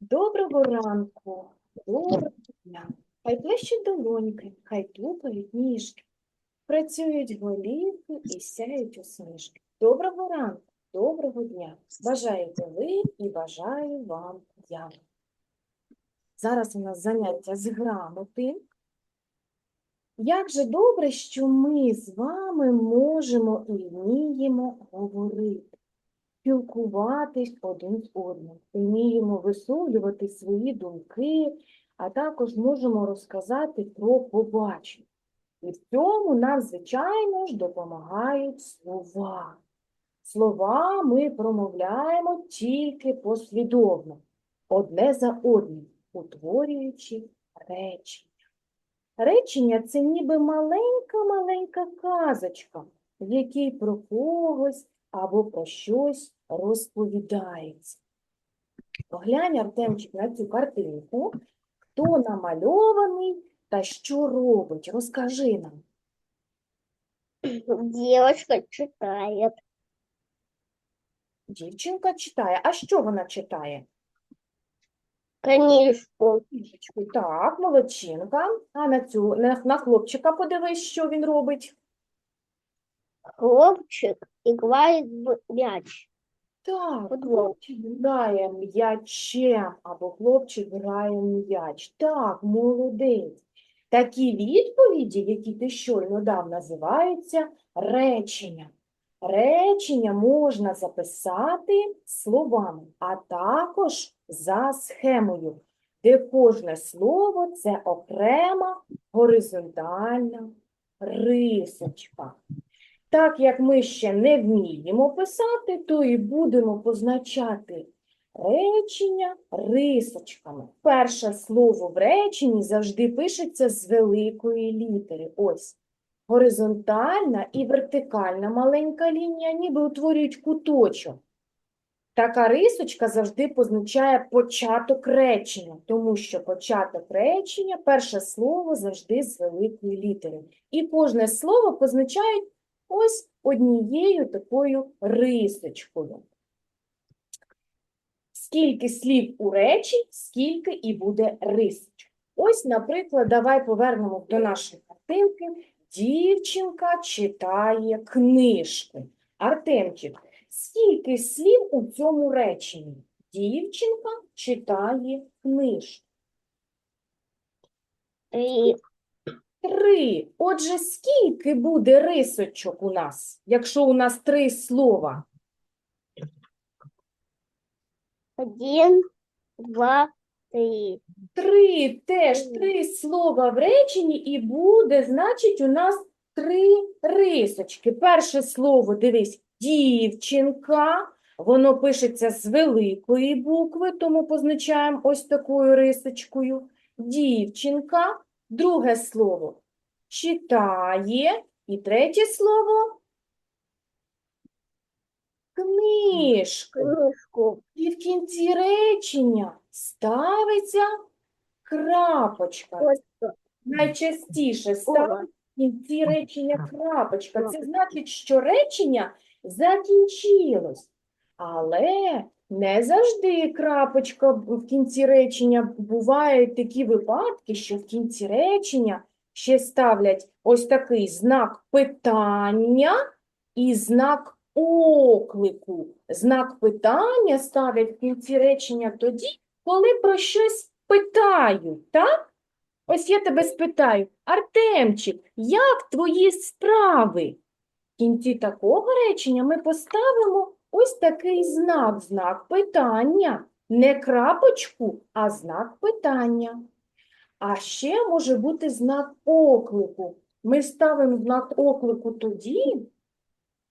Доброго ранку, доброго дня. Хай плещуть долоньки, хай тупають ніжки, працюють голівки і сяють усмішки. Доброго ранку, доброго дня. Бажаєте ви і бажаю вам я. Зараз у нас заняття з грамоти. Як же добре, що ми з вами можемо і вміємо говорити спілкуватись один з одним, вміємо висловлювати свої думки, а також можемо розказати про побачення. І в цьому нам, звичайно ж, допомагають слова. Слова ми промовляємо тільки послідовно, одне за одним, утворюючи речення. Речення це ніби маленька-маленька казочка, в якій про когось або про щось розповідається. Поглянь, Артемчик, на цю картинку. Хто намальований та що робить? Розкажи нам. Девочка читает. Дівчинка читає. А що вона читає? Книжку. Так, молодчинка. А на цю на, на хлопчика подивись, що він робить. Хлопчик играет в мяч. Так, Футбол. хлопчик грає м'ячем, або хлопчик грає м'яч. Так, молодець. Такі відповіді, які ти щойно дав, називаються речення. Речення можна записати словами, а також за схемою, де кожне слово це окрема горизонтальна рисочка. Так як ми ще не вміємо писати, то і будемо позначати речення рисочками. Перше слово в реченні завжди пишеться з великої літери. Ось. Горизонтальна і вертикальна маленька лінія ніби утворюють куточок. Така рисочка завжди позначає початок речення, тому що початок речення, перше слово завжди з великої літери. І кожне слово позначають ось однією такою рисочкою. Скільки слів у речі, скільки і буде рисочок. Ось, наприклад, давай повернемо до нашої картинки. Дівчинка читає книжки. Артемчик, скільки слів у цьому реченні? Дівчинка читає книжки. Три. Три. Отже, скільки буде рисочок у нас, якщо у нас три слова? Один, два, три. Три теж три слова в реченні, і буде, значить, у нас три рисочки. Перше слово, дивись, дівчинка. Воно пишеться з великої букви, тому позначаємо ось такою рисочкою. Дівчинка. Друге слово читає. І третє слово книжка. Книжку. І в кінці речення ставиться крапочка. Ось. Найчастіше ставиться в кінці речення крапочка. Це значить, що речення закінчилось. Але не завжди крапочка в кінці речення. Бувають такі випадки, що в кінці речення ще ставлять ось такий знак питання і знак оклику. Знак питання ставлять в кінці речення тоді, коли про щось питають, так? Ось я тебе спитаю, Артемчик, як твої справи? В кінці такого речення ми поставимо ось такий знак, знак питання. Не крапочку, а знак питання. А ще може бути знак оклику. Ми ставимо знак оклику тоді,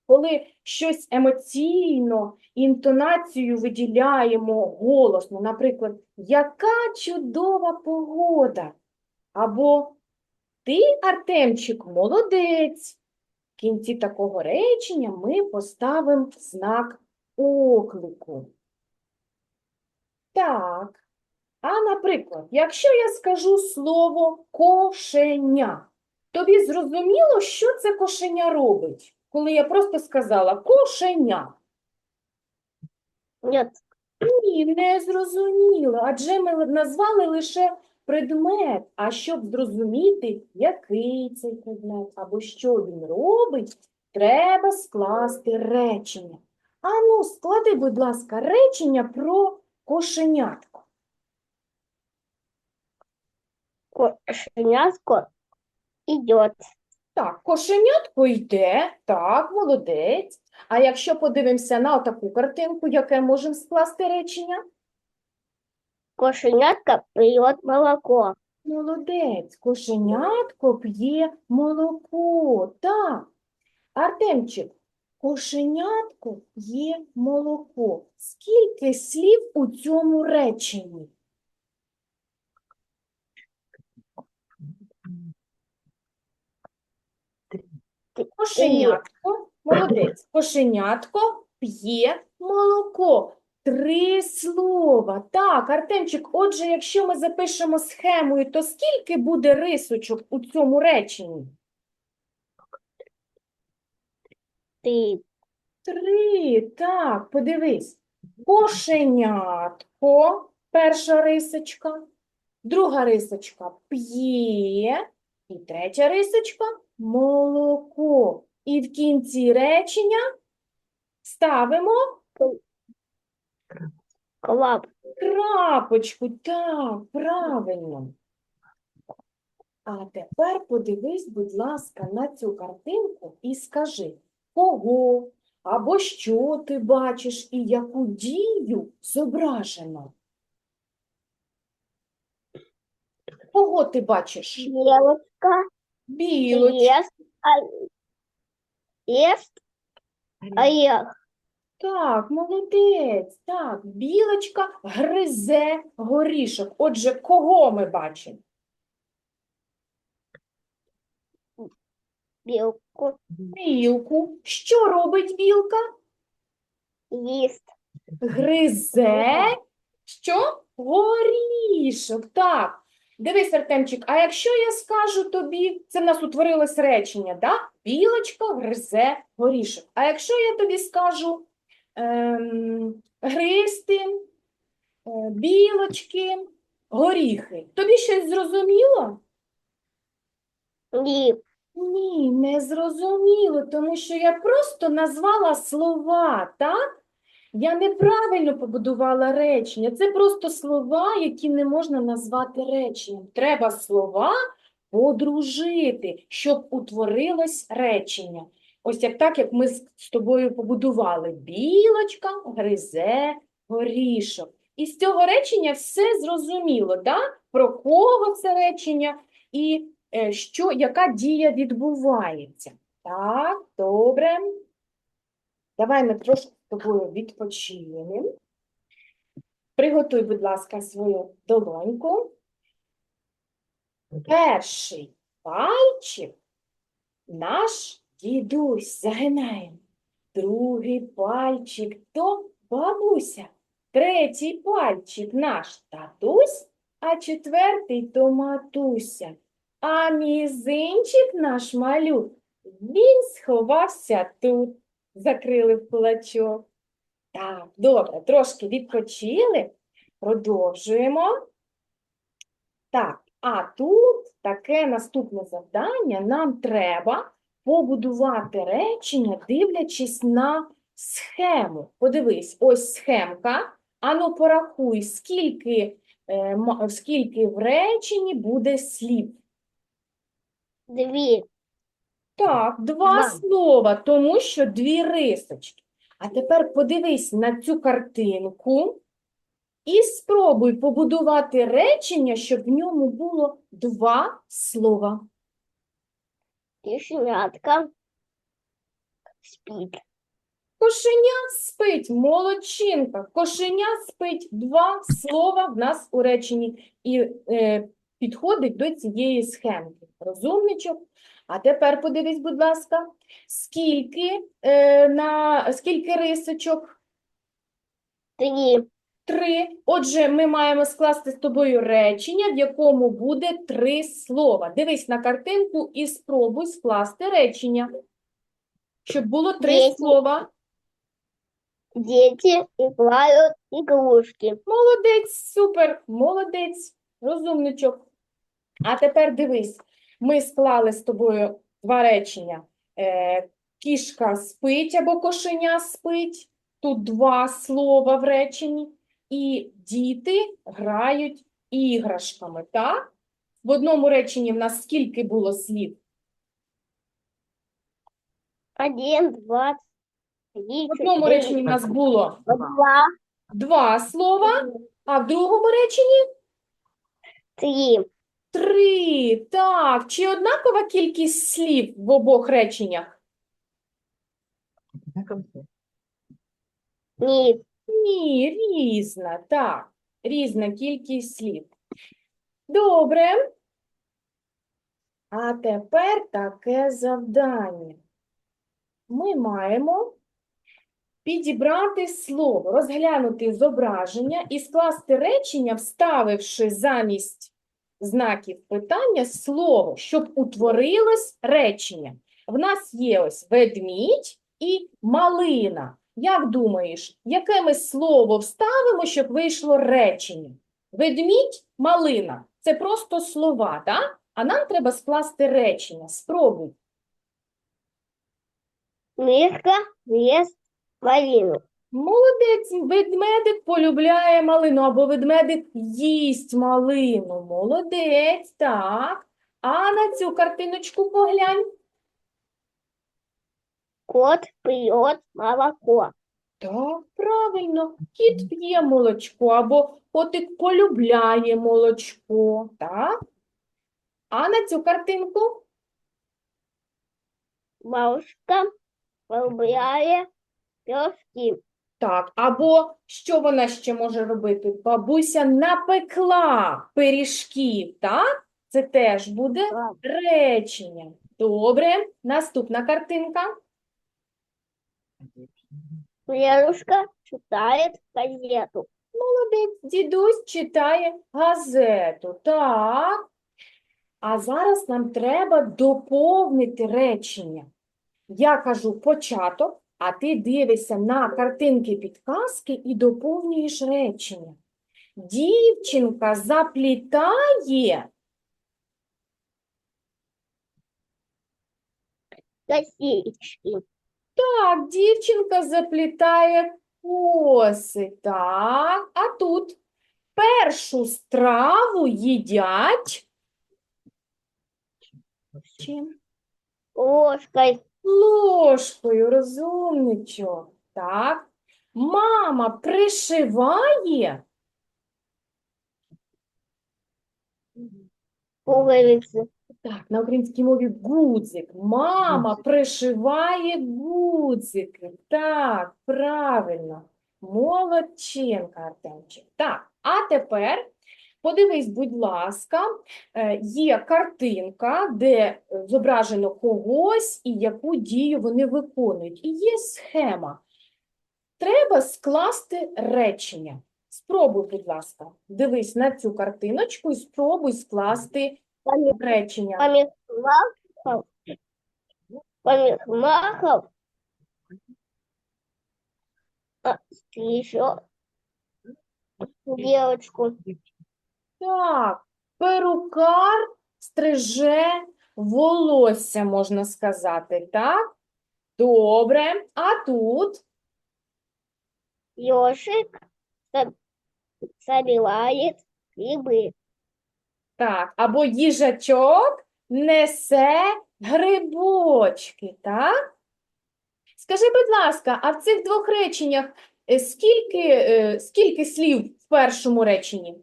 коли щось емоційно, інтонацію виділяємо голосно, наприклад, яка чудова погода, або ти, Артемчик, молодець. Кінці такого речення ми поставимо знак оклику. Так. А, наприклад, якщо я скажу слово кошеня, тобі зрозуміло, що це кошеня робить? Коли я просто сказала кошеня. Нет. Ні, не зрозуміло, адже ми назвали лише предмет, а щоб зрозуміти, який цей предмет або що він робить, треба скласти речення. Ану, склади, будь ласка, речення про кошенятко. Кошенятко идет. Так, кошенятко йде, так, молодець. А якщо подивимося на таку картинку, яке можемо скласти речення? Кошенятка пьет молоко. Молодець, кошенятко п'є молоко. Так. Артемчик, кошенятко п'є молоко. Скільки слів у цьому реченні? Кошенятко, молодець, кошенятко п'є молоко. Три слова. Так, Артемчик, отже, якщо ми запишемо схемою, то скільки буде рисочок у цьому реченні? Ты Три. Так, подивись. Кошенятко, перша рисочка, друга рисочка п'є, і третя рисочка молоко. І в кінці речення ставимо клап. крапочку. Так, правильно. А тепер подивись, будь ласка, на цю картинку і скажи, кого або що ти бачиш і яку дію зображено. Кого ти бачиш? Девочка Білочку. ест, а- ест орех. Так, молодець. Так, білочка гризе горішок. Отже, кого ми бачимо? Белку Білку. Що робить білка? ест. Гризе що? Горішок. Так. Дивись, Артемчик, а якщо я скажу тобі, це в нас утворилось речення, да? Білочка гризе горішок. А якщо я тобі скажу ем, гризти, е, білочки, горіхи, тобі щось зрозуміло? Лип. Ні, не зрозуміло, тому що я просто назвала слова, так? Я неправильно побудувала речення. Це просто слова, які не можна назвати реченням. Треба слова подружити, щоб утворилось речення. Ось як так, як ми з тобою побудували. Білочка гризе горішок. І з цього речення все зрозуміло, да? Про кого це речення і е, що, яка дія відбувається. Так, добре. Давай ми трошки з тобою відпочинемо. Приготуй, будь ласка, свою долоньку. Перший пальчик наш дідусь загинаємо. Другий пальчик то бабуся. Третій пальчик наш татусь, а четвертий то матуся. А мізинчик наш малюк, він сховався тут, закрили в кулачок. Так, добре, трошки відпочили, продовжуємо. Так, а тут таке наступне завдання. Нам треба побудувати речення, дивлячись на схему. Подивись, ось схемка. Ану, порахуй, скільки, е, скільки в реченні буде слів. Две. Так, два Два. слова, тому що дві рисочки. А тепер подивись на цю картинку і спробуй побудувати речення, щоб в ньому було два слова. Кишнятка спит. Кошеня спить, молодчинка. Кошеня спить. Два слова в нас у реченні і е, підходить до цієї схемки. Розумничок. А тепер подивись, будь ласка, скільки, е, на, скільки рисочок? Три. Три. Отже, ми маємо скласти з тобою речення, в якому буде три слова. Дивись на картинку і спробуй скласти речення, щоб було три Десять. слова. Дети играют игрушки. Молодець, супер, молодець, розумничок. А тепер дивись, ми склали з тобою два речення. Е, кішка спить або кошеня спить. Тут два слова в реченні. І діти грають іграшками, так? В одному реченні в нас скільки було слів? Один, два, три, В одному реченні в нас було два, два слова, а в другому реченні три. Три. Так. Чи однакова кількість слів в обох реченнях? Нет, Ні, різна. Так. Різна кількість слів. Добре. А тепер таке завдання. Ми маємо підібрати слово, розглянути зображення і скласти речення, вставивши замість знаків питання слово, щоб утворилось речення. В нас є ось ведмідь і малина. Як думаєш, яке ми слово вставимо, щоб вийшло речення? Ведмідь, малина це просто слова, так? А нам треба скласти речення. Спробуй. мишка ест малину. Молодець, ведмедик полюбляє малину, або ведмедик їсть малину. Молодець, так. А на цю картиночку поглянь. Кот пьет молоко. Так, правильно, кіт п'є молочко, або котик полюбляє молочко, так? А на цю картинку? Бабушка полюбляет пирожки. Так, або що вона ще може робити? Бабуся напекла пиріжків, так? Це теж буде речення. Добре, наступна картинка. Дедушка читает газету. Молодець, дідусь читає газету. Так. А зараз нам треба доповнити речення. Я кажу початок, а ти дивишся на картинки підказки і доповнюєш речення. Дівчинка заплітає. Косички. Так, дівчинка заплітає коси. Так, а тут першу страву їдять. Чим? Ложкой. Ложкою, розумничок. Так. Мама пришиває. Пуговицы. Так, на українській мові гудзик. Мама пришиває гудзики. Так, правильно. Молодчинка, Артемчик. Так, а тепер подивись, будь ласка, е, є картинка, де зображено когось і яку дію вони виконують. І є схема. Треба скласти речення. Спробуй, будь ласка, дивись на цю картиночку і спробуй скласти. Речення. Помидор. Помидор. А, еще девочку. Так, перукар стриже волосся, можна сказати, так? Добре. А тут со- собирает грибы. Так, або їжачок несе грибочки, так? Скажи, будь ласка, а в цих двох реченнях е, скільки, е, скільки слів в першому реченні?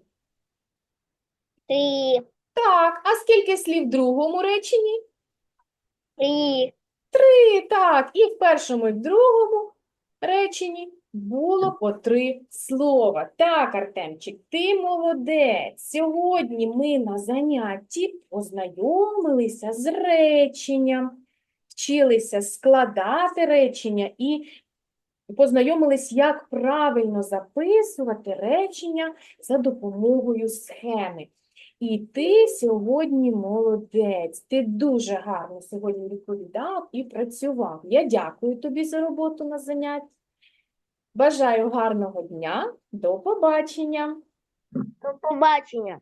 Три, Так, а скільки слів в другому реченні? три, Три, так, і в першому, і в другому реченні було по три слова. Так, Артемчик, ти молодець. Сьогодні ми на занятті познайомилися з реченням, вчилися складати речення і познайомились, як правильно записувати речення за допомогою схеми. І ти сьогодні молодець. Ти дуже гарно сьогодні відповідав і працював. Я дякую тобі за роботу на занятті. Бажаю гарного дня. До побачення. До побачення.